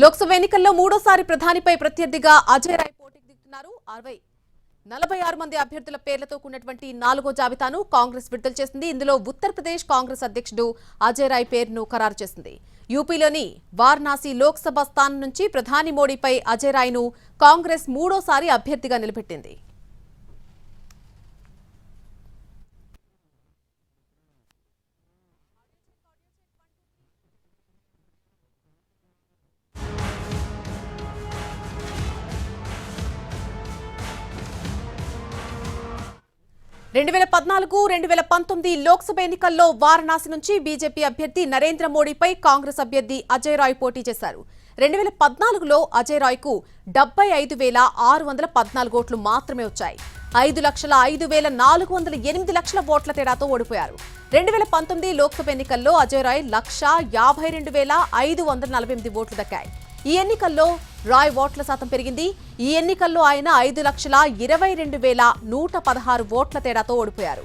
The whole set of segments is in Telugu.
లోక్సభ ఎన్నికల్లో మూడోసారి ప్రధానిపై ప్రత్యర్థిగా అజయ్ రాయ్ పోటీకి దిగుతున్నారు. అరవై నలభై ఆరు మంది అభ్యర్థుల పేర్లతో కూడినటువంటి నాలుగో జాబితాను కాంగ్రెస్ విడుదల చేసింది. ఇందులో ఉత్తరప్రదేశ్ కాంగ్రెస్ అధ్యక్షుడు అజయ్ రాయ్ పేరును ఖరారు చేసింది. యూపీలోని వారణాసి లోక్సభ స్థానం నుంచి ప్రధాని మోడీపై అజయ్ రాయ్ను కాంగ్రెస్ మూడోసారి అభ్యర్థిగా నిలబెట్టింది. రెండు వేల పద్నాలుగు రెండు వేల పంతొమ్మిది లోక్సభ ఎన్నికల్లో వారణాసి నుంచి బీజేపీ అభ్యర్థి నరేంద్ర మోడీపై కాంగ్రెస్ అభ్యర్థి అజయ్ రాయ్ పోటీ చేశారు. రెండు వేల పద్నాలుగులో అజయ్ రాయ్కు డెబ్బై ఐదు వేల ఆరు వందల పద్నాలుగు ఓట్లు మాత్రమే వచ్చాయి. ఐదు లక్షల ఐదు వేల నాలుగు వందల ఎనిమిది లక్షల ఓట్ల తేడాతో ఓడిపోయారు. రెండు వేల పంతొమ్మిది లోక్సభ ఎన్నికల్లో అజయ్ రాయ్ లక్ష యాభై రెండు వేల ఐదు వందల నలభై ఎనిమిది ఓట్లు దక్కాయి. ఈ ఎన్నికల్లో రాయ్ ఓట్ల శాతం పెరిగింది. ఈ ఎన్నికల్లో ఆయన ఐదు లక్షల ఇరవై రెండు వేల నూట పదహారు ఓట్ల తేడాతో ఓడిపోయారు.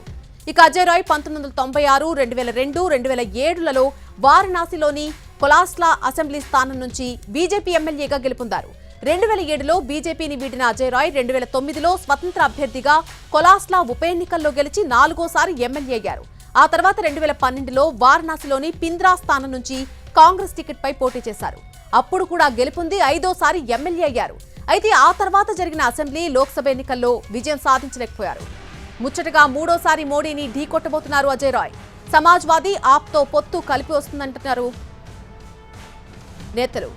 ఇక అజయ్ రాయ్ పంతొమ్మిది వందల తొంభై ఆరు రెండు వేల రెండు రెండు వేల ఏడులలో వారణాసిలోని కొలాస్లా అసెంబ్లీ స్థానం నుంచి బీజేపీ ఎమ్మెల్యేగా గెలుపొందారు. రెండు వేల ఏడులో బీజేపీని వీడిన అజయ్ రాయ్ రెండు వేల తొమ్మిదిలో స్వతంత్ర అభ్యర్థిగా కొలాస్లా ఉప ఎన్నికల్లో గెలిచి నాలుగోసారి ఎమ్మెల్యే అయ్యారు. ఆ తర్వాత రెండు వేల పన్నెండులో వారణాసిలోని పింద్రా స్థానం నుంచి కాంగ్రెస్ టికెట్పై పోటీ చేశారు. అప్పుడు కూడా గెలుపొంది ఐదోసారి ఎమ్మెల్యే అయ్యారు. అయితే ఆ తర్వాత జరిగిన అసెంబ్లీ లోక్సభ ఎన్నికల్లో విజయం సాధించలేకపోయారు. ముచ్చటగా మూడోసారి మోడీని ఢీకొట్టబోతున్నారు అజయ్ రాయ్. సమాజ్వాదీ ఆప్తో పొత్తు కలిపి వస్తుందంటున్నారు నేతలు.